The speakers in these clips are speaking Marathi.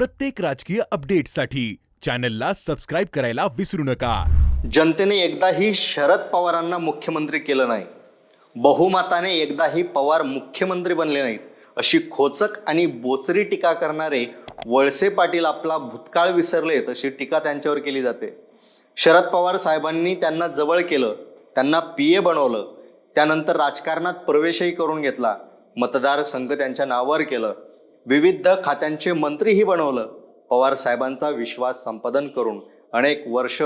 प्रत्येक राजकीय अपडेटसाठी चॅनलला सबस्क्राईब करायला विसरू नका. जनतेने एकदाही शरद पवारांना मुख्यमंत्री केलं नाही. बहुमताने एकदाही पवार मुख्यमंत्री बनले नाहीत. अशी खोचक आणि बोचरी टीका करणारे वळसे पाटील आपला भूतकाळ विसरलेत अशी टीका त्यांच्यावर केली जाते. शरद पवार साहेबांनी त्यांना जवळ केलं त्यांना पी ए बनवलं त्यानंतर राजकारणात प्रवेशही करून घेतला मतदारसंघ त्यांच्या नावावर केलं विविध खात्यांचे मंत्रीही बनवलं. पवार साहेबांचा विश्वास संपादन करून अनेक वर्ष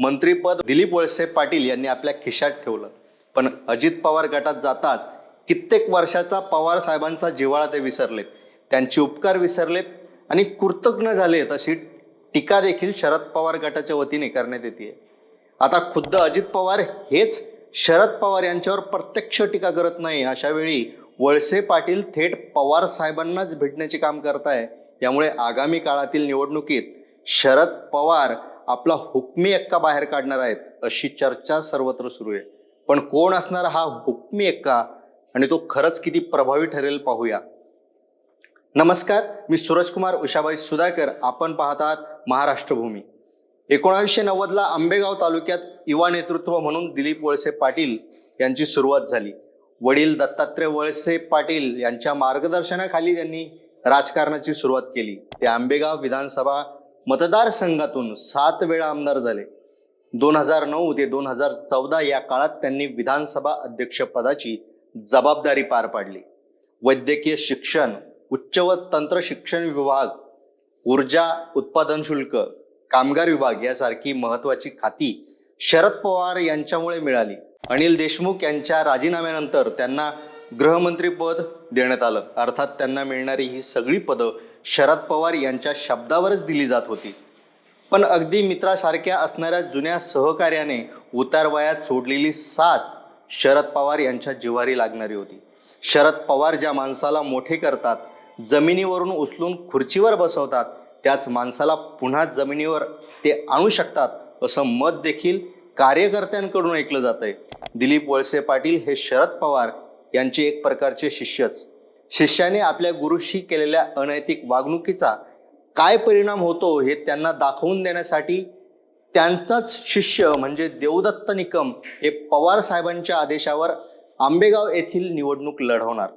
मंत्रीपद दिलीप वळसे पाटील यांनी आपल्या खिशात ठेवलं. पण अजित पवार गटात जाताच कित्येक वर्षाचा पवार साहेबांचा जिव्हाळा ते विसरलेत. त्यांचे उपकार विसरलेत आणि कृतज्ञ झालेत अशी टीका देखील शरद पवार गटाच्या वतीने करण्यात येते. आता खुद्द अजित पवार हेच शरद पवार यांच्यावर प्रत्यक्ष टीका करत नाही अशा वेळी वळसे पाटील थेट पवार साहेबांनाच भेटण्याचे काम करताय. यामुळे आगामी काळातील निवडणुकीत शरद पवार आपला हुकमी एक्का बाहेर काढणार आहेत अशी चर्चा सर्वत्र सुरू आहे. पण कोण असणार हा हुकमी एक्का आणि तो खरंच किती प्रभावी ठरेल पाहूया. नमस्कार मी सूरजकुमार उषाबाई सुधाकर. आपण पाहतात महाराष्ट्रभूमी. एकोणावीसशे नव्वदला आंबेगाव तालुक्यात युवा नेतृत्व म्हणून दिलीप वळसे पाटील यांची सुरुवात झाली. वडील दत्तात्रय वळसे पाटील यांच्या मार्गदर्शनाखाली त्यांनी राजकारणाची सुरुवात केली. ते आंबेगाव विधानसभा मतदारसंघातून सात वेळा आमदार झाले. दोन हजार नऊ ते दोन हजार चौदा या काळात त्यांनी विधानसभा अध्यक्षपदाची जबाबदारी पार पाडली. वैद्यकीय शिक्षण उच्च व तंत्र शिक्षण विभाग ऊर्जा उत्पादन शुल्क कामगार विभाग यासारखी महत्वाची खाती शरद पवार यांच्यामुळे मिळाली. अनिल देशमुख यांच्या राजीनाम्यानंतर त्यांना गृहमंत्रीपद देण्यात आलं. अर्थात त्यांना मिळणारी ही सगळी पदं शरद पवार यांच्या शब्दावरच दिली जात होती. पण अगदी मित्रासारख्या असणाऱ्या जुन्या सहकार्याने उतारवयात सोडलेली साथ शरद पवार यांच्या जिव्हारी लागणारी होती. शरद पवार ज्या माणसाला मोठे करतात जमिनीवरून उचलून खुर्चीवर बसवतात त्याच माणसाला पुन्हा जमिनीवर ते आणू शकतात असं मत देखील कार्यकर्त्यांकडून ऐकलं जात आहे दिलीप वळसे पाटील हे शरद पवार यांचे एक प्रकारचे शिष्यच. शिष्याने आपल्या गुरुशी केलेल्या अनैतिक वागणुकीचा काय परिणाम होतो हे त्यांना दाखवून देण्यासाठी त्यांचाच शिष्य म्हणजे देवदत्त निकम हे पवार साहेबांच्या आदेशावर आंबेगाव येथील निवडणूक लढवणार.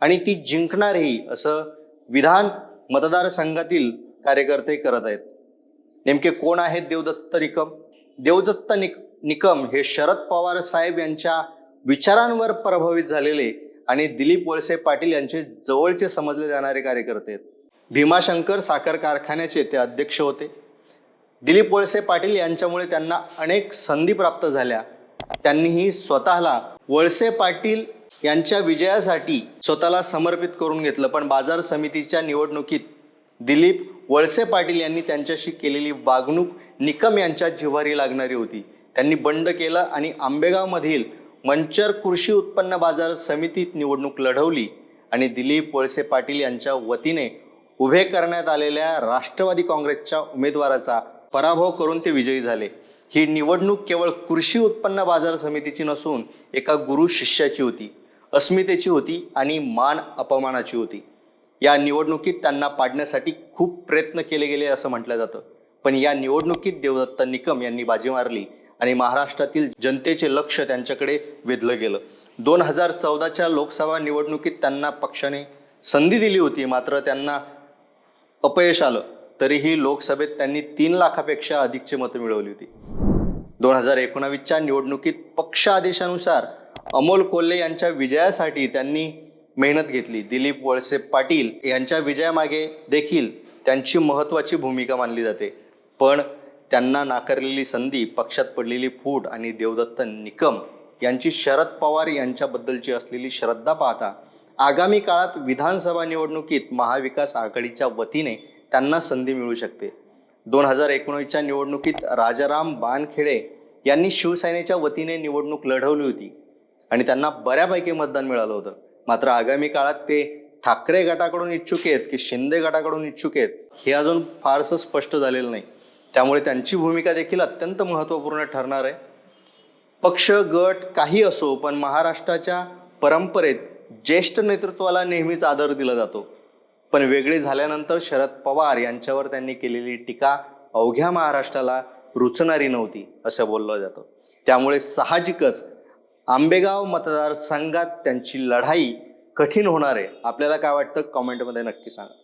आणि ती जिंकणारही असं विधान मतदारसंघातील कार्यकर्ते करत आहेत. नेमके कोण आहेत देवदत्त निकम? देवदत्त निक निकम हे शरद पवार साहेब यांच्या विचारांवर प्रभावित झालेले आणि दिलीप वळसे पाटील यांचे जवळचे समजले जाणारे कार्यकर्ते आहेत. भीमाशंकर साखर कारखान्याचे ते अध्यक्ष होते. दिलीप वळसे पाटील यांच्यामुळे त्यांना अनेक संधी प्राप्त झाल्या. त्यांनीही स्वतःला वळसे पाटील यांच्या विजयासाठी स्वतःला समर्पित करून घेतलं. पण बाजार समितीच्या निवडणुकीत दिलीप वळसे पाटील यांनी त्यांच्याशी केलेली वागणूक निकम यांच्या जिव्हारी लागणारी होती. त्यांनी बंड केलं आणि आंबेगावमधील मंचर कृषी उत्पन्न बाजार समितीत निवडणूक लढवली आणि दिलीप वळसे पाटील यांच्या वतीने उभे करण्यात आलेल्या राष्ट्रवादी काँग्रेसच्या उमेदवाराचा पराभव करून ते विजयी झाले. ही निवडणूक केवळ कृषी उत्पन्न बाजार समितीची नसून एका गुरु शिष्याची होती अस्मितेची होती आणि मान अपमानाची होती. या निवडणुकीत त्यांना पाडण्यासाठी खूप प्रयत्न केले गेले असं म्हटलं जातं. पण या निवडणुकीत देवदत्त निकम यांनी बाजी मारली. आणि महाराष्ट्रातील जनतेचे लक्ष त्यांच्याकडे वेधलं गेलं. दोन हजार चौदाच्या लोकसभा निवडणुकीत त्यांना पक्षाने संधी दिली होती मात्र त्यांना अपयश आलं. तरीही लोकसभेत त्यांनी तीन लाखापेक्षा अधिकची मतं मिळवली होती. दोन हजार एकोणावीसच्या निवडणुकीत पक्ष आदेशानुसार अमोल कोल्हे यांच्या विजयासाठी त्यांनी मेहनत घेतली. दिलीप वळसे पाटील यांच्या विजयामागे देखील त्यांची महत्त्वाची भूमिका मानली जाते. पण त्यांना नाकारलेली संधी पक्षात पडलेली फूट आणि देवदत्त निकम यांची शरद पवार यांच्याबद्दलची असलेली श्रद्धा पाहता आगामी काळात विधानसभा निवडणुकीत महाविकास आघाडीच्या वतीने त्यांना संधी मिळू शकते. दोन हजार एकोणीसच्या निवडणुकीत राजाराम बानखेडे यांनी शिवसेनेच्या वतीने निवडणूक लढवली होती आणि त्यांना बऱ्यापैकी मतदान मिळालं होतं. मात्र आगामी काळात ते ठाकरे गटाकडून इच्छुक आहेत की शिंदे गटाकडून इच्छुक आहेत हे अजून फारसं स्पष्ट झालेलं नाही. त्यामुळे त्यांची भूमिका देखील अत्यंत महत्त्वपूर्ण ठरणार आहे. पक्ष गट काही असो पण महाराष्ट्राच्या परंपरेत ज्येष्ठ नेतृत्वाला नेहमीच आदर दिला जातो. पण वेगळी झाल्यानंतर शरद पवार यांच्यावर त्यांनी केलेली टीका अवघ्या महाराष्ट्राला रुचणारी नव्हती असं बोललं जातं. त्यामुळे साहजिकच आंबेगाव मतदारसंघात त्यांची लढाई कठीण होणार आहे. आपल्याला काय वाटतं? कॉमेंटमध्ये नक्की सांगा.